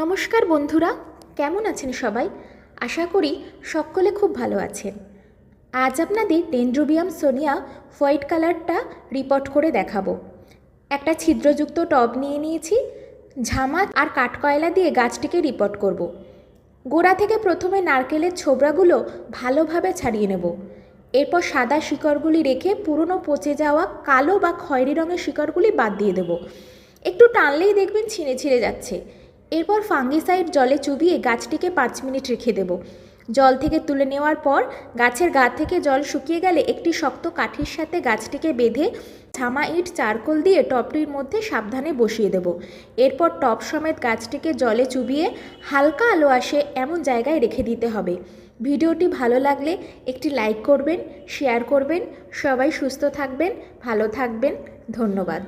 নমস্কার বন্ধুরা, কেমন আছেন সবাই? আশা করি সকলে খুব ভালো আছেন। আজ আপনাদের ডেন্ড্রোবিয়াম সোনিয়া হোয়াইট কালারটা রিপোর্ট করে দেখাবো। একটা ছিদ্রযুক্ত টব নিয়ে নিয়েছি, ঝামা আর কাঠকয়লা দিয়ে গাছটিকে রিপোর্ট করব। গোড়া থেকে প্রথমে নারকেলের ছোবড়াগুলো ভালোভাবে ছাড়িয়ে নেব। এরপর সাদা শিকড়গুলি রেখে পুরনো পচে যাওয়া কালো বা খয়েরি রঙের শিকড়গুলি বাদ দিয়ে দেব। একটু টানলেই দেখবেন ছিঁড়ে ছিঁড়ে যাচ্ছে। এরপর ফাঙ্গিসাইড জলে চুবিয়ে গাছটিকে পাঁচ মিনিট রেখে দেব। জল থেকে তুলে নেওয়ার পর গাছের গা থেকে জল শুকিয়ে গেলে একটি শক্ত কাঠির সাথে গাছটিকে বেঁধে ঝামা ইট, চারকোল দিয়ে টবটির মধ্যে সাবধানে বসিয়ে দেব। এরপর টব সমেত গাছটিকে জলে চুবিয়ে হালকা আলো আসে এমন জায়গায় রেখে দিতে হবে। ভিডিওটি ভালো লাগলে একটি লাইক করবেন, শেয়ার করবেন। সবাই সুস্থ থাকবেন, ভালো থাকবেন। ধন্যবাদ।